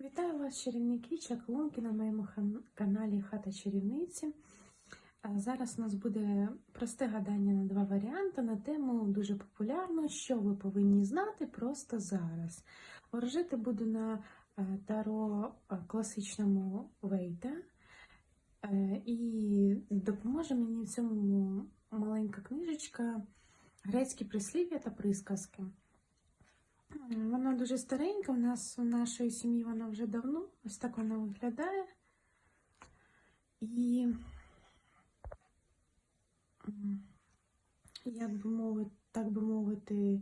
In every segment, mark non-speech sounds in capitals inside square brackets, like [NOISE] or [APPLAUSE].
Вітаю вас, чарівники, чаклунки на моєму каналі Хата Чарівниці. Зараз у нас буде просте гадання на два варіанти на тему дуже популярну, що ви повинні знати просто зараз. Ворожити буду на е, таро е, класичному Вейта. Е, І допоможе мені в цьому маленька книжечка Грецькі прислів'я та присказки. Вона дуже старенька, у нас у нашої сім'ї вона вже давно. Ось так вона виглядає. І, як би мовити, так би мовити,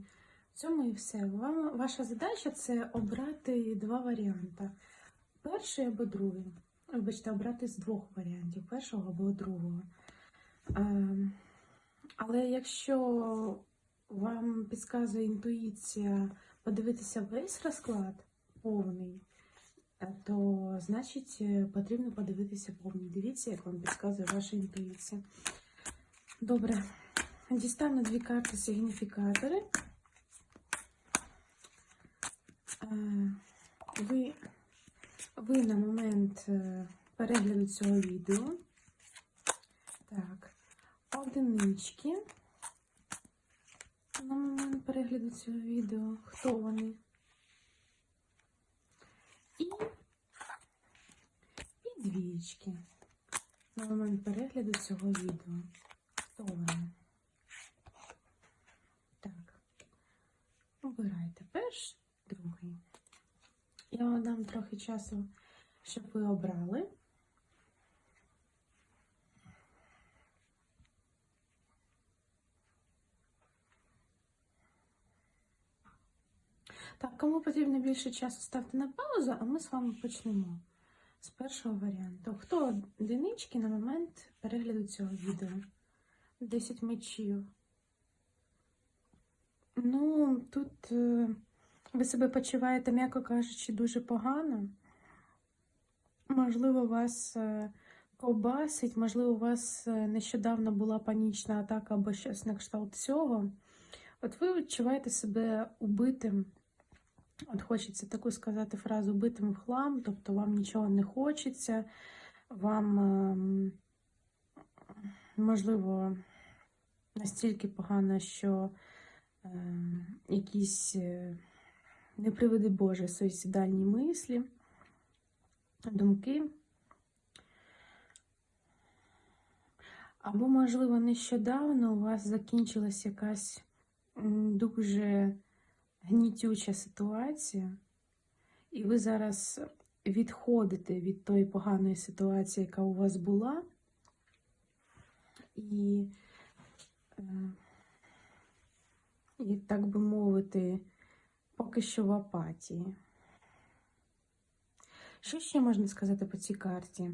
в цьому і все. Вам, ваша задача це обрати два варіанти. Перший або другий. Вибачте, обрати з двох варіантів, першого або другого. Ем, Але якщо вам підказує інтуїція подивитися весь розклад повний, е, то значить е, потрібно подивитися повний. Дивіться, як вам підказує ваша інтуїція. Добре, дістану дві карти сигніфікатори. Е, Ви, ви на момент перегляду цього відео. Так, одинички на момент перегляду цього відео, хто вони. І, і двічки на момент перегляду цього відео. Хто вони? Так. Обирайте перший, другий. Я вам дам трохи часу, щоб ви обрали. Так, кому потрібно більше часу, ставте на паузу, а ми з вами почнемо з першого варіанту. Хто одинички на момент перегляду цього відео? 10 мечів. Ну, тут е, ви себе почуваєте, м'яко кажучи, дуже погано. Можливо, вас е, ковбасить, можливо, у вас е, нещодавно була панічна атака або щось на кшталт цього. От ви відчуваєте себе убитим. От хочеться таку сказати фразу битим в хлам, тобто вам нічого не хочеться, вам, ем, можливо, настільки погано, що ем, якісь, е, не приведи Боже, суїцидальні мислі, думки. Або, можливо, нещодавно у вас закінчилась якась дуже гнітюча ситуація, і ви зараз відходите від тої поганої ситуації, яка у вас була, і, е, і так би мовити, поки що в апатії. Що ще можна сказати по цій карті?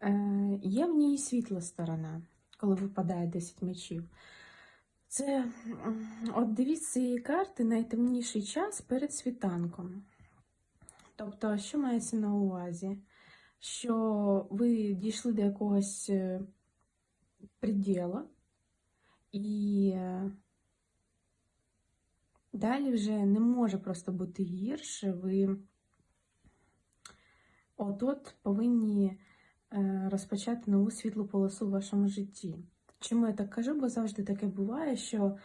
Е, Є в ній світла сторона, коли випадає 10 мечів. Це от дивіться цієї карти найтемніший час перед світанком. Тобто, що мається на увазі? Що ви дійшли до якогось е, приділа, і е, далі вже не може просто бути гірше. Ви от-от повинні е, розпочати нову світлу полосу в вашому житті. Чому я так кажу? Бо завжди таке буває, що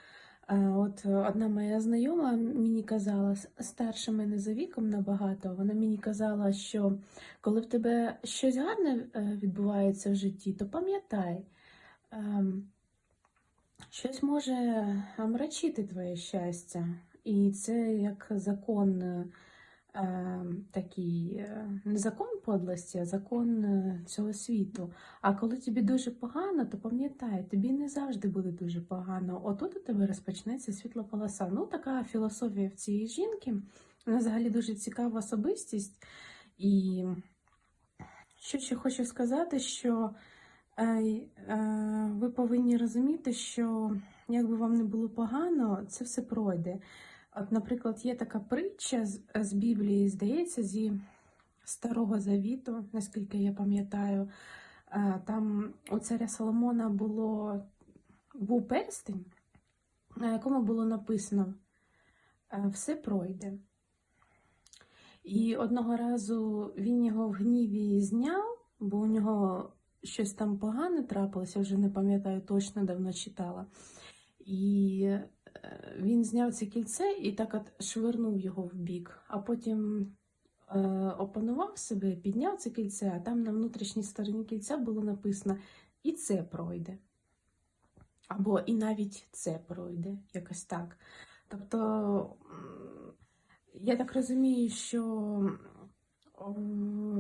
е, от одна моя знайома мені казала, старша мене за віком набагато, вона мені казала, що коли в тебе щось гарне е, відбувається в житті, то пам'ятай, ем, щось може омрачити твоє щастя. І це як закон е, такий, е, не закон подлості, а закон е, цього світу. А коли тобі дуже погано, то пам'ятай, тобі не завжди буде дуже погано. Отут у тебе розпочнеться світла полоса. Ну, така філософія в цієї жінки. Вона взагалі дуже цікава особистість. І що ще хочу сказати, що е, е, ви повинні розуміти, що як би вам не було погано, це все пройде. От, наприклад, є така притча з, з Біблії, здається, зі Старого Завіту, наскільки я пам'ятаю. Е, Там у царя Соломона було, був перстень, на якому було написано е, Все пройде. І одного разу він його в гніві зняв, бо у нього щось там погане трапилося, вже не пам'ятаю точно, давно читала. І він зняв це кільце і так от швирнув його в бік, а потім е, опанував себе, підняв це кільце, а там на внутрішній стороні кільця було написано і це пройде. Або і навіть це пройде, якось так. Тобто, я так розумію, що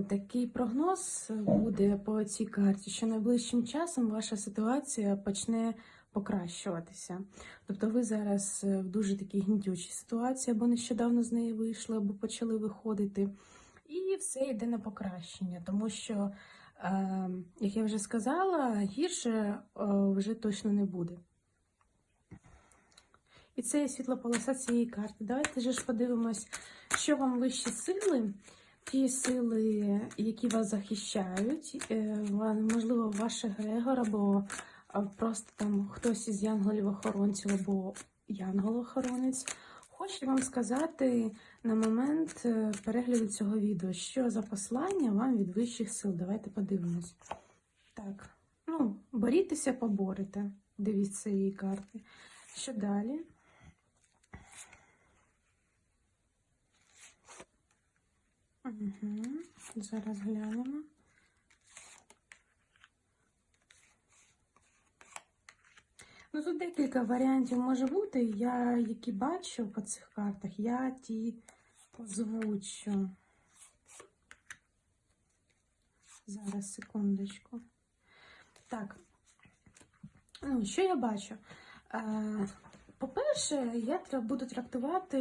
такий прогноз буде по цій карті, що найближчим часом ваша ситуація почне покращуватися. Тобто ви зараз е, в дуже такій гнітючій ситуації, або нещодавно з неї вийшли, або почали виходити. І все йде на покращення, тому що, е, як я вже сказала, гірше е, вже точно не буде. І це світла полоса цієї карти. Давайте ж подивимось, що вам вищі сили, ті сили, які вас захищають, е, можливо, ваш егрегор, або просто там хтось із янголів-охоронців, або янгол-охоронець. Хочу вам сказати на момент е, перегляду цього відео, що за послання вам від вищих сил. Давайте подивимось. Так, ну, борітеся, поборете. Дивіться її карти. Що далі? Угу. Зараз глянемо. Ну, тут декілька варіантів може бути. Я які бачу по цих картах, я ті озвучу. Зараз, секундочку. Так. Ну, що я бачу? Е, По-перше, я буду трактувати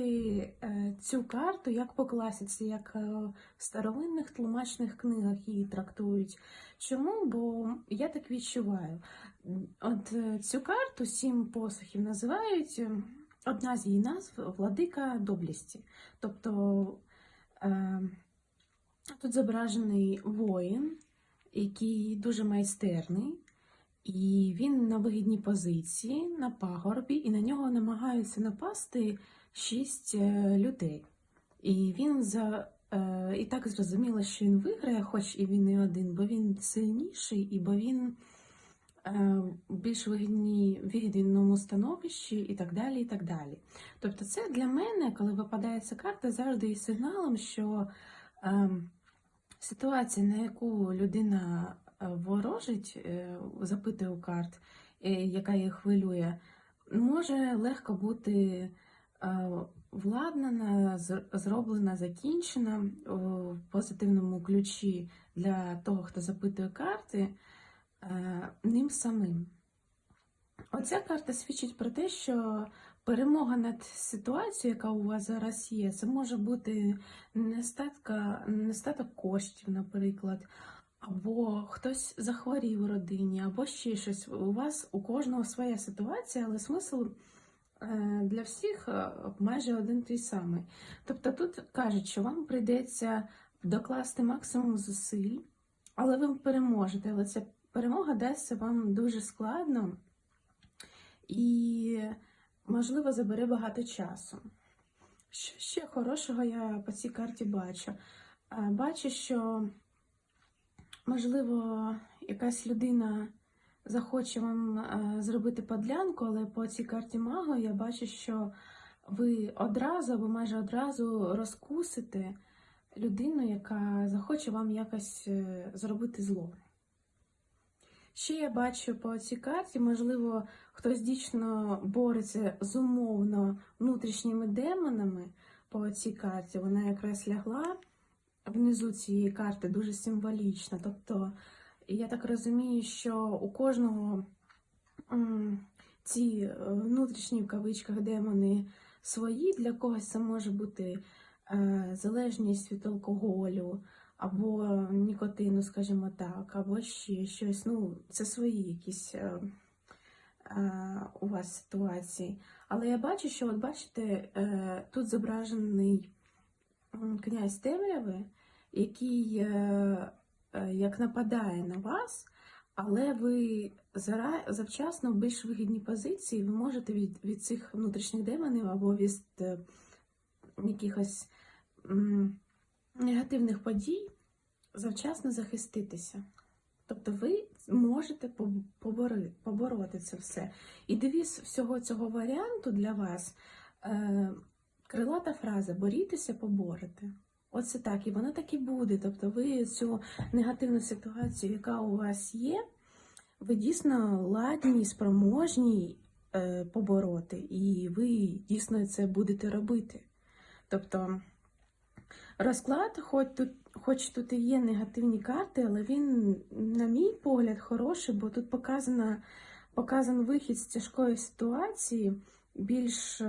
е, цю карту як по класиці, як е, в старовинних тлумачних книгах її трактують. Чому? Бо я так відчуваю. От е, цю карту сім посохів називають. е, Одна з її назв владика доблісті. Тобто тут зображений воїн, який дуже майстерний. І він на вигідній позиції, на пагорбі, і на нього намагаються напасти шість е, людей. І він за е, і так зрозуміло, що він виграє, хоч і він не один, бо він сильніший, і бо він е, більш вигідній, вигідному становищі, і так далі. і так далі. Тобто, це для мене, коли випадає ця карта, завжди є сигналом, що е, ситуація, на яку людина ворожить, е, запитує у карт, е, яка їх хвилює, може легко бути е, владнана, зроблена, закінчена в позитивному ключі для того, хто запитує карти, ним самим. Оця карта свідчить про те, що перемога над ситуацією, яка у вас зараз є, це може бути нестатка, нестаток коштів, наприклад, або хтось захворів у родині, або ще щось. У вас у кожного своя ситуація, але смисл е, для всіх е, майже один той самий. Тобто тут кажуть, що вам прийдеться докласти максимум зусиль, але ви переможете. Але ця перемога дасться вам дуже складно і, можливо, забере багато часу. Що ще хорошого я по цій карті бачу? Е, Бачу, що, можливо, якась людина захоче вам е, зробити подлянку, але по цій карті мага я бачу, що ви одразу або майже одразу розкусите людину, яка захоче вам якось е, зробити зло. Ще я бачу по цій карті, можливо, хтось дійсно бореться з умовно внутрішніми демонами по цій карті. Вона якраз лягла внизу цієї карти дуже символічно. Тобто, я так розумію, що у кожного ці е, внутрішні в кавичках демони свої, для когось це може бути е, залежність від алкоголю або нікотину, скажімо так, або ще щось. Ну, це свої якісь е, у вас ситуації. Але я бачу, що, от бачите, тут зображений князь темряви, який е, е, як нападає на вас, але ви завчасно в більш вигідній позиції, ви можете від, від цих внутрішніх демонів або від е, якихось негативних подій завчасно захиститися. Тобто ви можете поб- побори- побороти це все. І девіз всього цього варіанту для вас крилата фраза борітеся, поборете. Оце так, і воно так і буде. Тобто ви цю негативну ситуацію, яка у вас є, ви дійсно ладні, спроможні е, побороти, і ви дійсно це будете робити. Тобто розклад, хоч тут, хоч тут і є негативні карти, але він, на мій погляд, хороший, бо тут показано, показан вихід з тяжкої ситуації, більш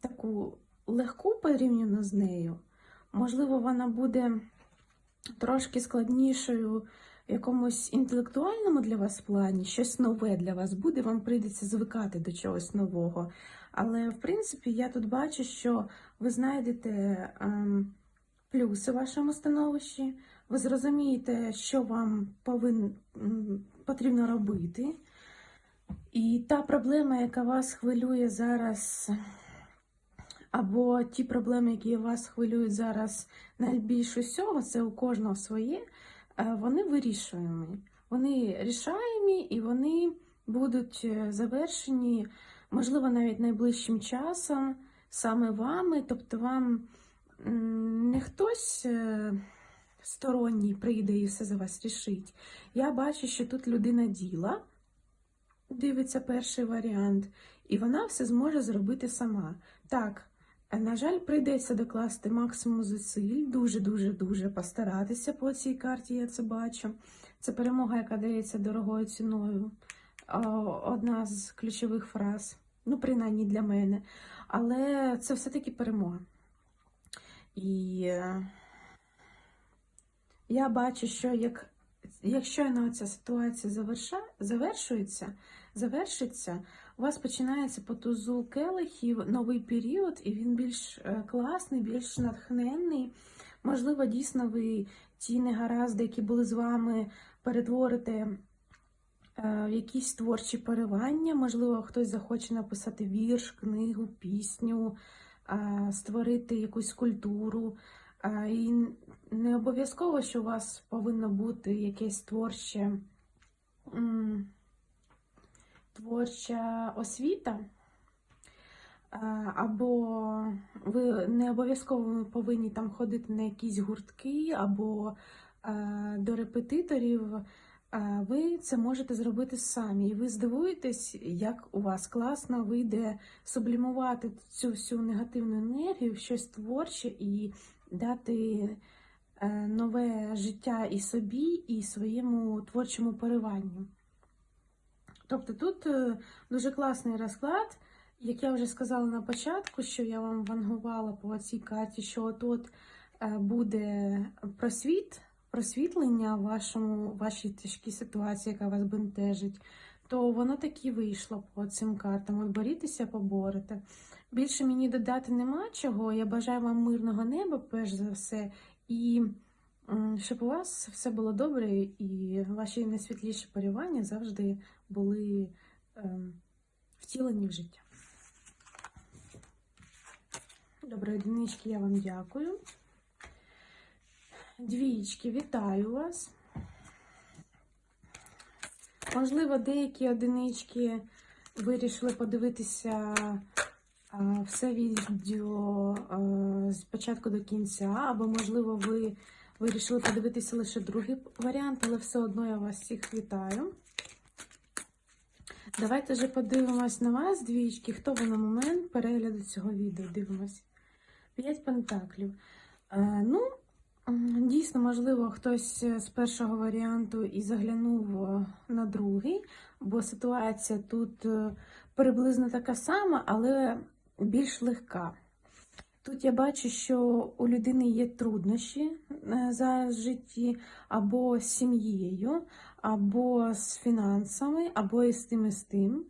таку легку порівняно з нею. Можливо, вона буде трошки складнішою в якомусь інтелектуальному для вас плані, щось нове для вас буде, вам прийдеться звикати до чогось нового. Але, в принципі, я тут бачу, що ви знайдете ем, плюси в вашому становищі, ви зрозумієте, що вам повин, потрібно робити. І та проблема, яка вас хвилює зараз, або ті проблеми, які вас хвилюють зараз найбільш усього, це у кожного своє, е, вони вирішуємі. Вони рішаємі і вони будуть е, завершені, можливо, навіть найближчим часом саме вами, тобто вам не хтось е, сторонній прийде і все за вас рішить. Я бачу, що тут людина діла, дивиться перший варіант, і вона все зможе зробити сама. Так, на жаль, прийдеться докласти максимум зусиль, дуже-дуже-дуже постаратися по цій карті, я це бачу. Це перемога, яка дається дорогою ціною. Одна з ключових фраз, ну, принаймні для мене. Але це все-таки перемога. І е, я бачу, що як, якщо ця ситуація завершується, завершиться, у вас починається по тузу келихів новий період, і він більш е, класний, більш натхненний. Можливо, дійсно, ви ті негаразди, які були з вами, перетворите е, в якісь творчі поривання. Можливо, хтось захоче написати вірш, книгу, пісню, е, створити якусь скульптуру. Е, І не обов'язково, що у вас повинно бути якесь творче, творча освіта. Або ви не обов'язково повинні там ходити на якісь гуртки, або е, до репетиторів. Е, Ви це можете зробити самі. І ви здивуєтесь, як у вас класно вийде сублімувати цю всю негативну енергію щось творче і дати е, нове життя і собі, і своєму творчому пориванню. Тобто тут е, дуже класний розклад. Як я вже сказала на початку, що я вам вангувала по цій карті, що от буде просвіт, просвітлення в вашому, вашій тяжкій ситуації, яка вас бентежить, то воно так і вийшло по цим картам. От борітеся, поборете. Більше мені додати нема чого. Я бажаю вам мирного неба, перш за все, і щоб у вас все було добре, і ваші найсвітліші порівання завжди були ем, втілені в життя. Добре, одинички, я вам дякую. Двічки, вітаю вас. Можливо, деякі одинички вирішили подивитися все відео з початку до кінця, або, можливо, ви вирішили подивитися лише другий варіант, але все одно я вас всіх вітаю. Давайте вже подивимось на вас, двічки. Хто ви на момент перегляду цього відео? Дивимось. П'ять пентаклів. Е, ну, дійсно, можливо, хтось з першого варіанту і заглянув е, на другий, бо ситуація тут е, приблизно така сама, але більш легка. Тут я бачу, що у людини є труднощі е, в житті або з сім'єю, або з фінансами, або і з тим, і з тим.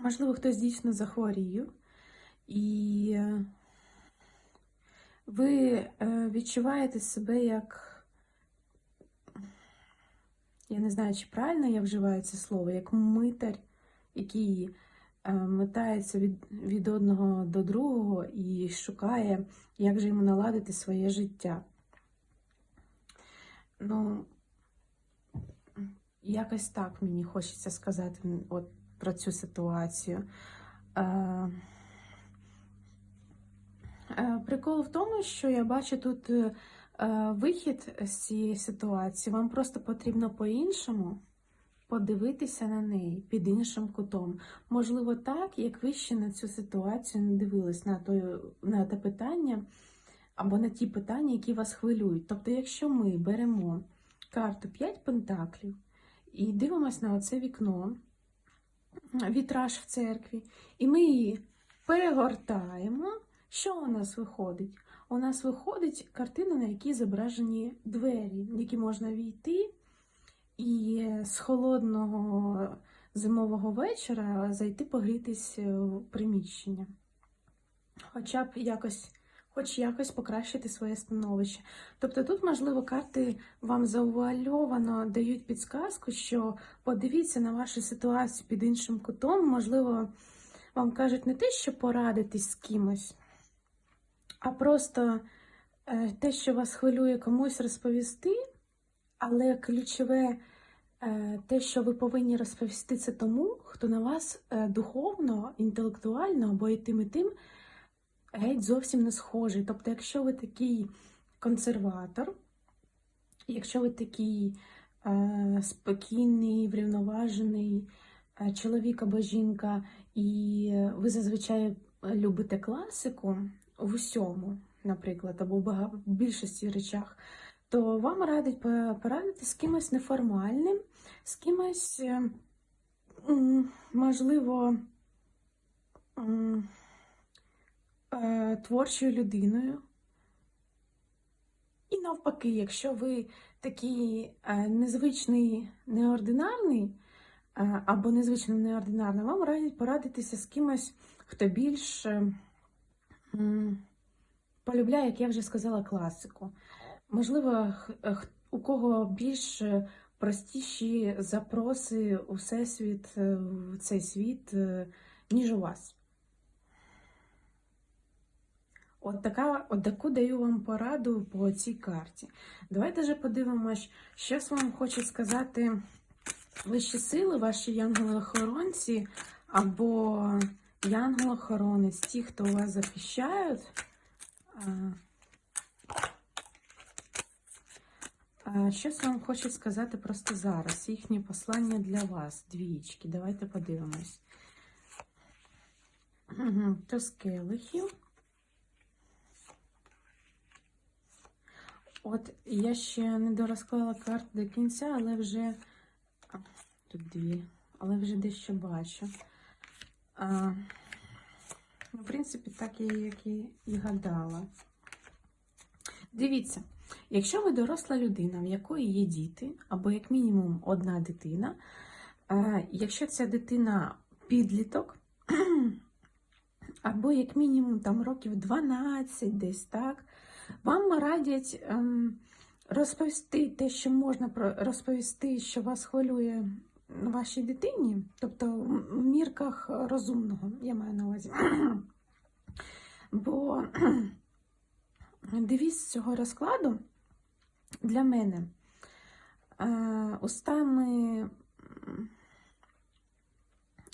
Можливо, хтось дійсно захворів. І е, ви е, відчуваєте себе як, я не знаю, чи правильно я вживаю це слово, як митар, який е, метається від, від одного до другого і шукає, як же йому наладити своє життя. Ну, якось так мені хочеться сказати от, про цю ситуацію. Е, е, Прикол в тому, що я бачу тут е, е, вихід з цієї ситуації. Вам просто потрібно по-іншому подивитися на неї під іншим кутом. Можливо, так, як ви ще на цю ситуацію не дивились на, той, на те питання або на ті питання, які вас хвилюють. Тобто, якщо ми беремо карту 5 пентаклів і дивимося на оце вікно, вітраж в церкві, і ми її перегортаємо, що у нас виходить? У нас виходить картина, на якій зображені двері, в які можна війти, і з холодного зимового вечора зайти погрітись в приміщення. Хоча б якось, хоч якось покращити своє становище. Тобто тут, можливо, карти вам заувальовано дають підсказку, що подивіться на вашу ситуацію під іншим кутом, можливо, вам кажуть не те, що порадитись з кимось, а просто е, те, що вас хвилює комусь розповісти, але ключове е, те, що ви повинні розповісти це тому, хто на вас е, духовно, інтелектуально або і тим і тим геть зовсім не схожий. Тобто, якщо ви такий консерватор, якщо ви такий е, спокійний, врівноважений е, чоловік або жінка, і ви зазвичай любите класику в усьому, наприклад, або в більшості речах, то вам радить порадити з кимось неформальним, з кимось, е, можливо, е, творчою людиною. І навпаки, якщо ви такий е, незвичний, неординарний, е, або незвичним неординарним, вам радять порадитися з кимось, хто більш полюбляє, як я вже сказала, класику. Можливо, у кого більш простіші запроси у всесвіт, в цей світ, ніж у вас. От така, от таку даю вам пораду по цій карті. Давайте же подивимось, що вам хочуть сказати вищі сили, ваші янголи-охоронці або янгол-охоронець, ті, хто вас захищають. Щось вам хочуть сказати просто зараз. Їхнє послання для вас, двічки. Давайте подивимось. Угу. Туз келихів. От я ще не дорозклала карт до кінця, але вже а, тут дві, але вже дещо бачу. А, ну, в принципі, так я як і, і гадала. Дивіться, якщо ви доросла людина, в якої є діти, або як мінімум одна дитина, е, якщо ця дитина підліток, [CLEARS THROAT] або як мінімум там років 12, десь так, вам радять ем, розповісти те, що можна розповісти, що вас хвилює вашій дитині, тобто в мірках розумного, я маю на увазі. [CLEARS THROAT] Бо [CLEARS THROAT] девіз цього розкладу для мене е, устами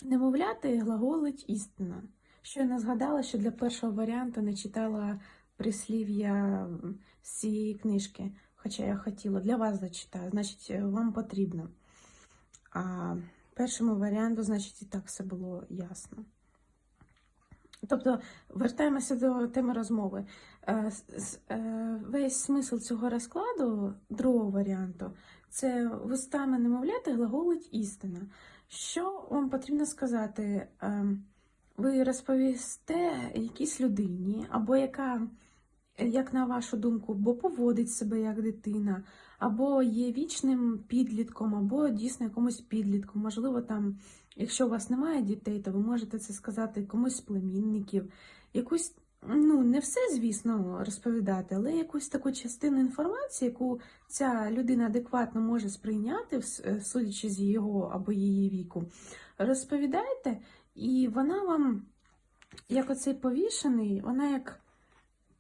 немовляти глаголить істина. Щойно згадала, що для першого варіанту не читала прислів'я цієї книжки, хоча я хотіла. Для вас зачитаю, значить, е, вам потрібно. А першому варіанту, значить, і так все було ясно. Тобто, вертаємося до теми розмови. Е, е, Весь смисл цього розкладу, другого варіанту, це вустами немовляти глаголить істина. Що вам потрібно сказати? Ем, Ви розповісте якійсь людині, або яка, як на вашу думку, бо поводить себе як дитина, або є вічним підлітком, або дійсно якомусь підлітком. Можливо, там, якщо у вас немає дітей, то ви можете це сказати комусь з племінників, якусь, ну, не все, звісно, розповідати, але якусь таку частину інформації, яку ця людина адекватно може сприйняти, судячи з його або її віку, розповідайте. І вона вам, як оцей повішений, вона як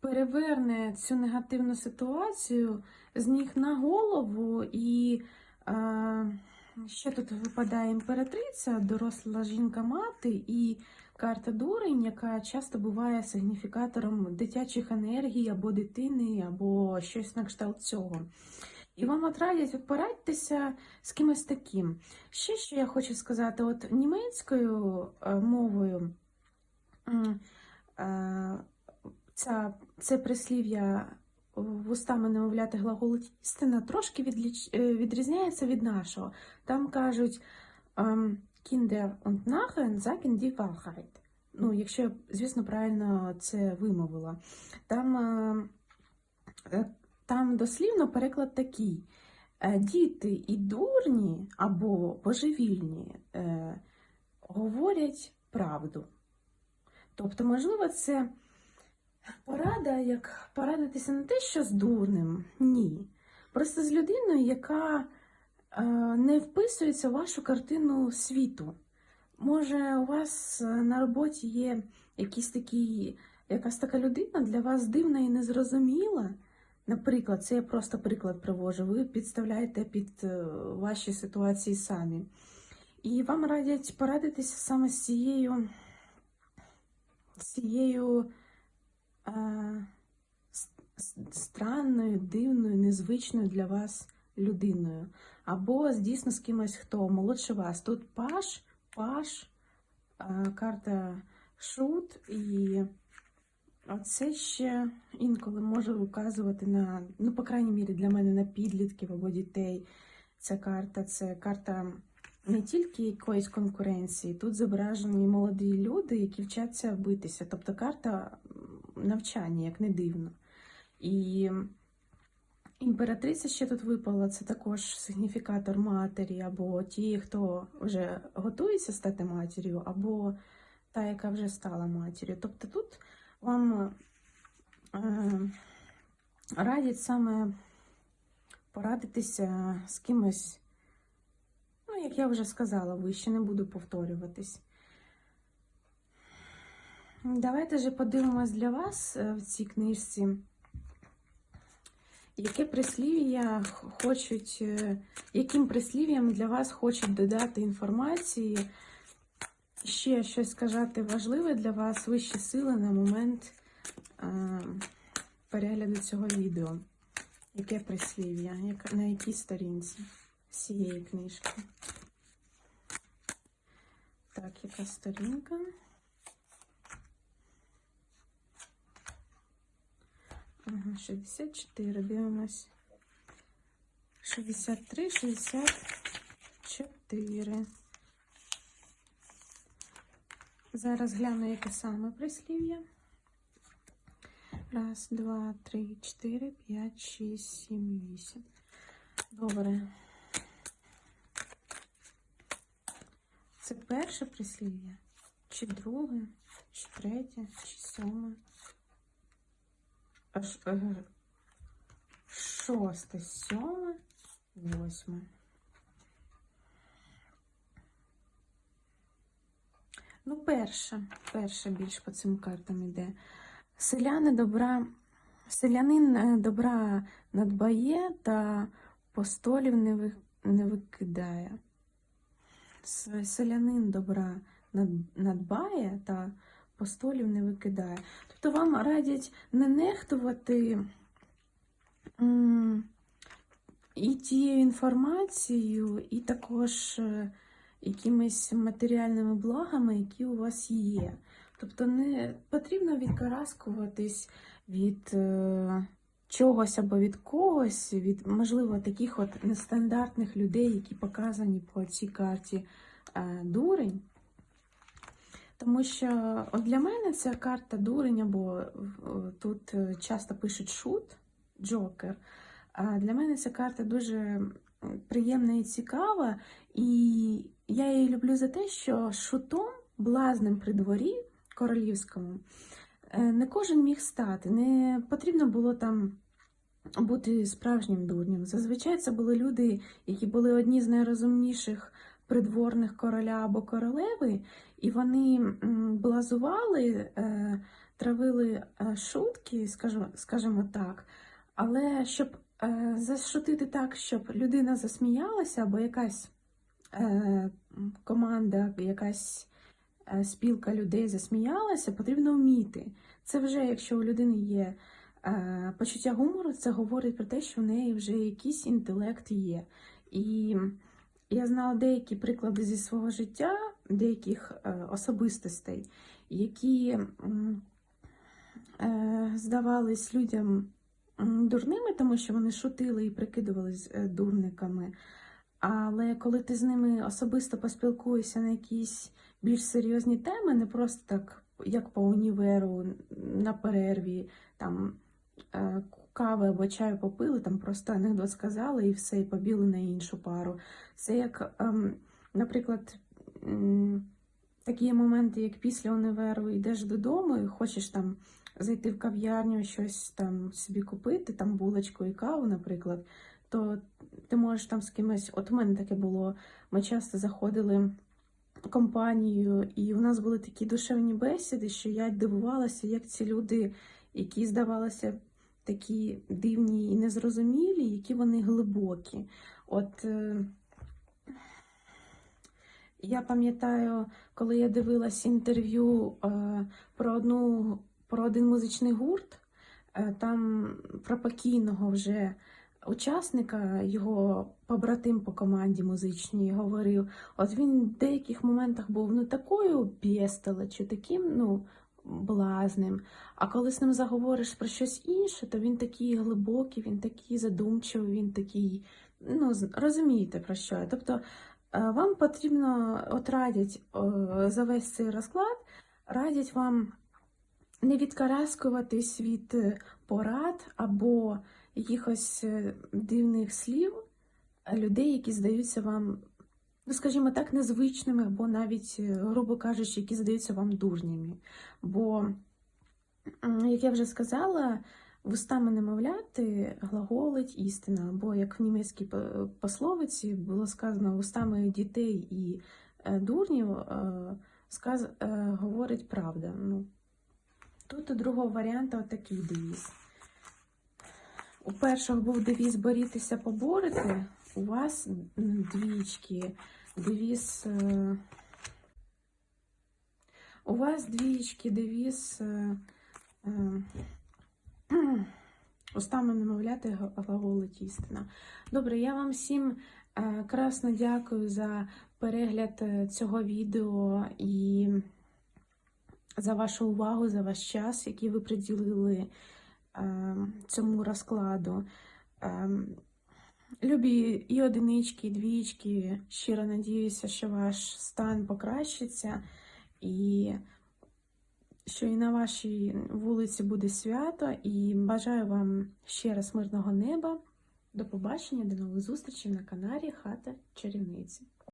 переверне цю негативну ситуацію з ніг на голову і. Е, Ще тут випадає імператриця, доросла жінка-мати і карта дурень, яка часто буває сигніфікатором дитячих енергій або дитини, або щось на кшталт цього. І вам от радять порадьтеся з кимось таким. Ще що я хочу сказати, от німецькою е, мовою е, ця, це прислів'я вустами немовляти глаголить істина трошки відліч... е, відрізняється від нашого. Там кажуть ем, Kinder und Narren sagen die Wahrheit. Ну, якщо я, звісно, правильно це вимовила. Там, е, е, там дослівно переклад такий. Діти і дурні або божевільні говорять правду. Тобто, можливо, це порада, як порадитися не те, що з дурним, ні. Просто з людиною, яка е, не вписується в вашу картину світу. Може, у вас е, на роботі є якісь такі, якась така людина для вас дивна і незрозуміла. Наприклад, це я просто приклад привожу. Ви підставляєте під е, ваші ситуації самі. І вам радять порадитися саме з цією, з цією странною, дивною, незвичною для вас людиною. Або дійсно з кимось, хто молодше вас. Тут паш, паш, карта шут, і це ще інколи може указувати на, ну, по крайній мірі, для мене на підлітків або дітей. Ця карта це карта не тільки якоїсь конкуренції, тут зображені молоді люди, які вчаться битися. Тобто карта навчання, як не дивно. І імператриця ще тут випала, це також сигніфікатор матері, або ті, хто вже готується стати матір'ю, або та, яка вже стала матір'ю. Тобто тут вам е, радять саме порадитися з кимось, ну, як я вже сказала, вище не буду повторюватись. Давайте же подивимось для вас е, в цій книжці, яке прислів'я хочуть, е, яким прислів'ям для вас хочуть додати інформації, ще щось сказати важливе для вас, вищі сили на момент е, перегляду цього відео. Яке прислів'я? На якій сторінці цієї книжки? Так, яка сторінка? Ага, 64, дивимось. 63, 64. Зараз гляну, яке саме прислів'я. Раз, два, три, чотири, п'ять, шість, сім, вісім. Добре. Це перше прислів'я? Чи друге, чи третє, чи сьоме? Шосте, сьоме, восьме. Ну, перше, перше більш по цим картам іде. Селяни добра, селянин е, добра надбає та постолів не, ви, не викидає. Селянин добра надбає та постолів не викидає. Тобто вам радять не нехтувати і тією інформацією, і також е, якимись матеріальними благами, які у вас є. Тобто не потрібно відкараскуватись від е, чогось або від когось, від, можливо, таких от нестандартних людей, які показані по цій карті е, дурень. Тому що от для мене ця карта дурень, або е, тут е, часто пишуть шут, джокер. А для мене ця карта дуже приємна і цікава, і я її люблю за те, що шутом, блазнем при дворі королівському, е, не кожен міг стати. Не потрібно було там бути справжнім дурнем. Зазвичай це були люди, які були одні з найрозумніших придворних короля або королеви, і вони блазували, е, травили е, шутки, скажімо, так. Але щоб е, зашутити так, щоб людина засміялася, або якась команда, якась спілка людей засміялася, потрібно вміти. Це вже, якщо у людини є почуття гумору, це говорить про те, що в неї вже якийсь інтелект є. І я знала деякі приклади зі свого життя, деяких е, особистостей, які е, здавались людям дурними, тому що вони шутили і прикидувались е, дурниками. Але коли ти з ними особисто поспілкуєшся на якісь більш серйозні теми, не просто так, як по універу на перерві, там кави або чаю попили, там просто анекдот сказали і все, і побіли на іншу пару. Це як, ем, наприклад, такі моменти, як після універу йдеш додому і хочеш там зайти в кав'ярню, щось там собі купити, там булочку і каву, наприклад, то ти можеш там з кимось. От у мене таке було. Ми часто заходили компанією, і у нас були такі душевні бесіди, що я дивувалася, як ці люди, які здавалося такі дивні і незрозумілі, які вони глибокі. От е, я пам'ятаю, коли я дивилась інтерв'ю е, про одну про один музичний гурт, е, там про покійного вже учасника, його побратим по команді музичній говорив, от він в деяких моментах був ну такою бєстелечю, таким, ну. Блазним. А коли з ним заговориш про щось інше, то він такий глибокий, він такий задумчивий, він такий, ну, розумієте про що. Тобто е, вам потрібно, от радять е, за весь цей розклад, радять вам не відкараскуватись від е, порад або якихось дивних слів людей, які здаються вам, скажімо так, незвичними, або навіть, е, грубо кажучи, які здаються вам дурнями. Бо, як я вже сказала, вустами немовляти глаголить істина, або як в німецькій пословиці було сказано, вустами дітей і е, дурнів е, сказ, говорить правда. Ну, тут у другого варіанту отакий девіз. У першого був девіз борітися, поборити. У вас двічки, девіз. е, У вас двічки, девіз. е, е, [CLEARS THROAT] Устами немовляти глаголить істина. Добре, я вам всім е, красно дякую за перегляд е, цього відео і за вашу увагу, за ваш час, який ви приділили е, цьому розкладу. Любі і одинички, і двічки. Щиро надіюся, що ваш стан покращиться, і що і на вашій вулиці буде свято. І бажаю вам ще раз мирного неба. До побачення, до нових зустрічей на каналі Хата Чарівниці.